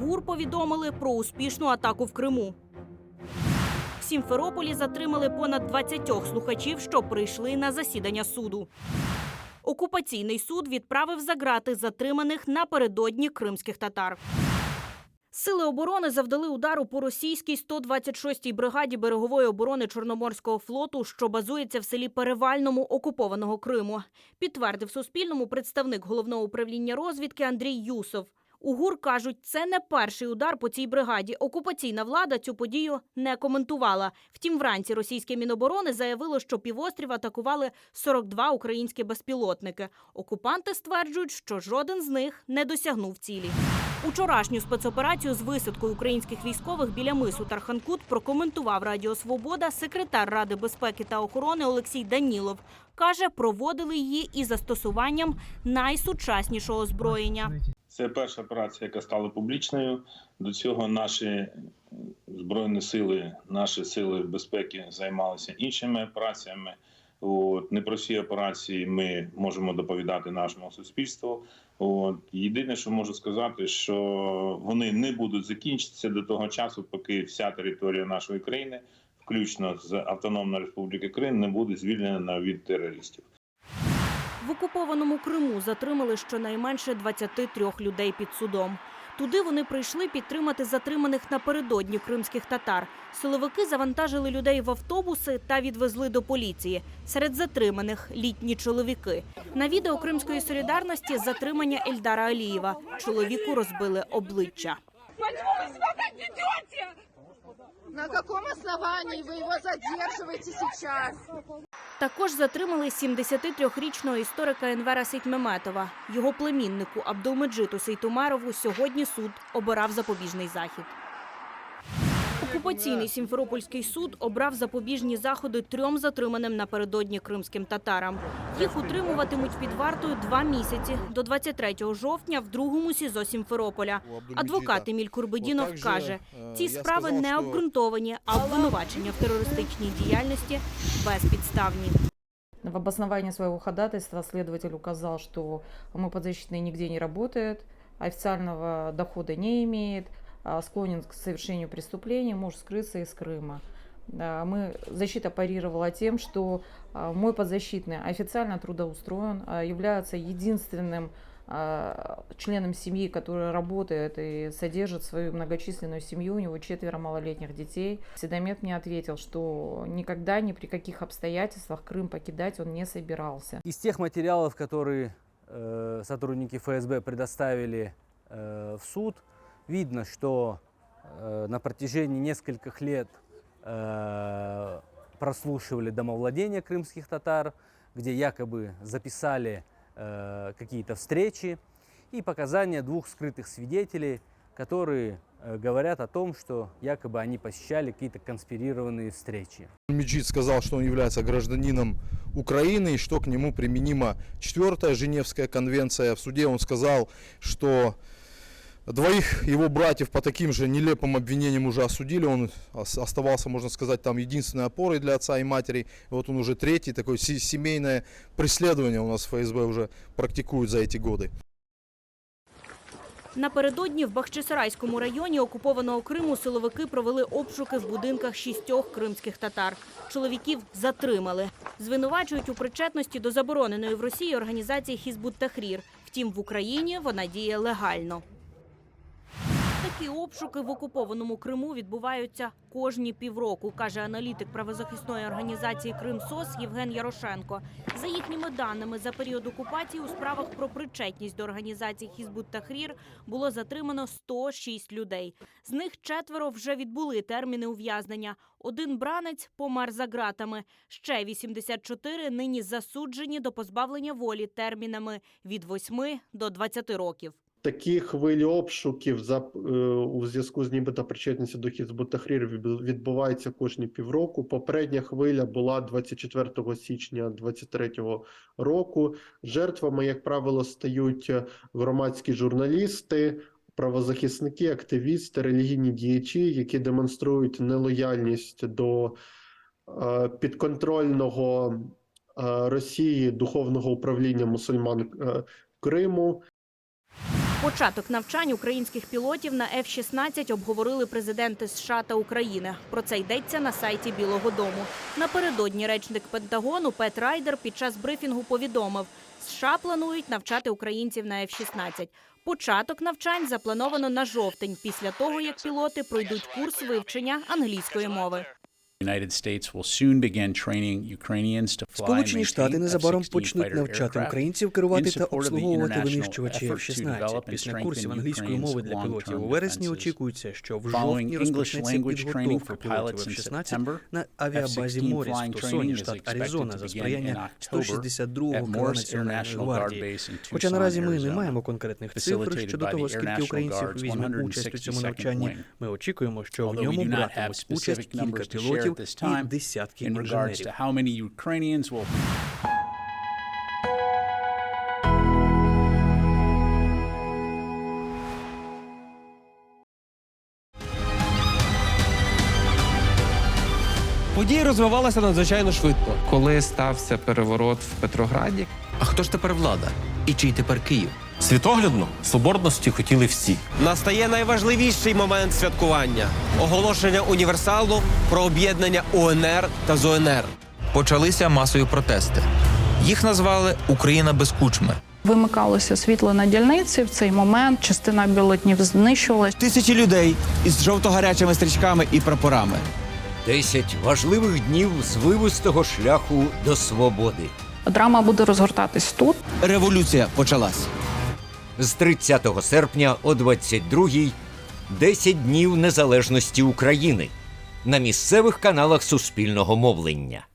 ГУР повідомили про успішну атаку в Криму. В Сімферополі затримали понад 20 слухачів, що прийшли на засідання суду. Окупаційний суд відправив за грати затриманих напередодні кримських татар. Сили оборони завдали удару по російській 126-й бригаді берегової оборони Чорноморського флоту, що базується в селі Перевальному окупованого Криму. Підтвердив Суспільному представник головного управління розвідки Андрій Юсов. У ГУР кажуть, це не перший удар по цій бригаді. Окупаційна влада цю подію не коментувала. Втім, вранці російське міноборони заявило, що півострів атакували 42 українські безпілотники. Окупанти стверджують, що жоден з них не досягнув цілі. Учорашню спецоперацію з висадкою українських військових біля мису Тарханкут прокоментував Радіо Свобода секретар Ради безпеки та охорони Олексій Данілов. Каже, проводили її із застосуванням найсучаснішого озброєння. Це перша операція, яка стала публічною. До цього наші збройні сили, наші сили безпеки займалися іншими операціями. От не про всі операції ми можемо доповідати нашому суспільству. От єдине, що можу сказати, що вони не будуть закінчитися до того часу, поки вся територія нашої країни, включно з Автономної Республіки Крим, не буде звільнена від терористів. В окупованому Криму затримали щонайменше 23 людей під судом. Туди вони прийшли підтримати затриманих напередодні кримських татар. Силовики завантажили людей в автобуси та відвезли до поліції. Серед затриманих літні чоловіки. На відео Кримської солідарності затримання Ельдара Алієва. Чоловіку розбили обличчя. На каком основании вы его задерживаете сейчас? Також затримали 73-річного історика Енвера Сейтмеметова. Його племіннику Абдулмеджиту Сейтумарову сьогодні суд обирав запобіжний захід. Окупаційний Сімферопольський суд обрав запобіжні заходи трьом затриманим напередодні кримським татарам. Їх утримуватимуть під вартою два місяці до 23 жовтня в другому СІЗО Сімферополя. Адвокат Еміль Курбедінов каже, ці справи не обґрунтовані, а обвинувачення в терористичній діяльності безпідставні. В обосновании своего ходатайства следователь указал, что мой подзащитный нигде не работает, официального дохода не имеет, склонен к совершению преступлений, может скрыться из Крыма. А, Мы, защита парировала тем, что а, мой подзащитный официально трудоустроен, а, является единственным а, членом семьи, который работает и содержит свою многочисленную семью, у него четверо малолетних детей. Седомет мне ответил, что никогда ни при каких обстоятельствах Крым покидать он не собирался. Из тех материалов, которые э, сотрудники ФСБ предоставили э, в суд, видно, что э, на протяжении нескольких лет э, прослушивали домовладения крымских татар, где якобы записали э, какие-то встречи и показания двух скрытых свидетелей, которые э, говорят о том, что якобы они посещали какие-то конспирированные встречи. Меджид сказал, что он является гражданином Украины и что к нему применима четвертая Женевская конвенция. В суде он сказал, что двоих его братьев по таким же нелепым обвинениям уже осудили. Он ос- оставался, можно сказать, там единственной опорой для отца и матери. И вот он уже третий, такое се- семейное преследование у нас ФСБ уже практикует за эти годы. Напередодні в Бахчисарайському районі окупованого Криму силовики провели обшуки в будинках шістьох кримських татар. Чоловіків затримали. Звинувачують у причетності до забороненої в Росії організації Хізбут Тахрір. Втім, в Україні вона діє легально. Такі обшуки в окупованому Криму відбуваються кожні півроку, каже аналітик правозахисної організації Кримсос Євген Ярошенко. За їхніми даними, за період окупації у справах про причетність до організації Хізбут Тахрір було затримано 106 людей. З них четверо вже відбули терміни ув'язнення. Один бранець помер за ґратами. Ще 84 нині засуджені до позбавлення волі термінами від 8 до 20 років. Такі хвилі обшуків за е, у зв'язку з нібито причетністю до Хізбут Тахрір відбу- відбувається кожні півроку. Попередня хвиля була 24 січня 2023 року. Жертвами, як правило, стають е, громадські журналісти, правозахисники, активісти, релігійні діячі, які демонструють нелояльність до е, підконтрольного е, Росії духовного управління мусульман е, Криму. Початок навчань українських пілотів на F-16 обговорили президенти США та України. Про це йдеться на сайті Білого Дому. Напередодні речник Пентагону Пет Райдер під час брифінгу повідомив, США планують навчати українців на F-16. Початок навчань заплановано на жовтень, після того як пілоти пройдуть курс вивчення англійської мови. Сполучені Штати незабаром почнуть навчати українців керувати та обслуговувати винищувачі F-16. Після курсів англійської мови для пілотів у вересні очікується, що в жовтні розпочнеться підготовка пілотів F-16 на авіабазі Моріс в Тусоні, штат Аризона, за сприяння 162-го КВ Національної гвардії. Хоча наразі ми не маємо конкретних цифр щодо того, скільки українців візьме участь у цьому навчанні, ми очікуємо, що в ньому братимуть участь кілька пілотів і десятки інженерів. Події розвивалися надзвичайно швидко. Коли стався переворот в Петрограді, А хто ж тепер влада? І чий тепер Київ? Світоглядно соборності хотіли всі. Настає найважливіший момент святкування оголошення універсалу про об'єднання УНР та ЗУНР. Почалися масові протести. Їх назвали Україна без кучми. Вимикалося світло на дільниці. В цей момент частина бюлетнів знищувалась. Тисячі людей із жовто-гарячими стрічками і прапорами. Десять важливих днів звивистого шляху до свободи. Драма буде розгортатись тут. Революція почалась. З 30 серпня о 22-й 10 днів незалежності України на місцевих каналах суспільного мовлення.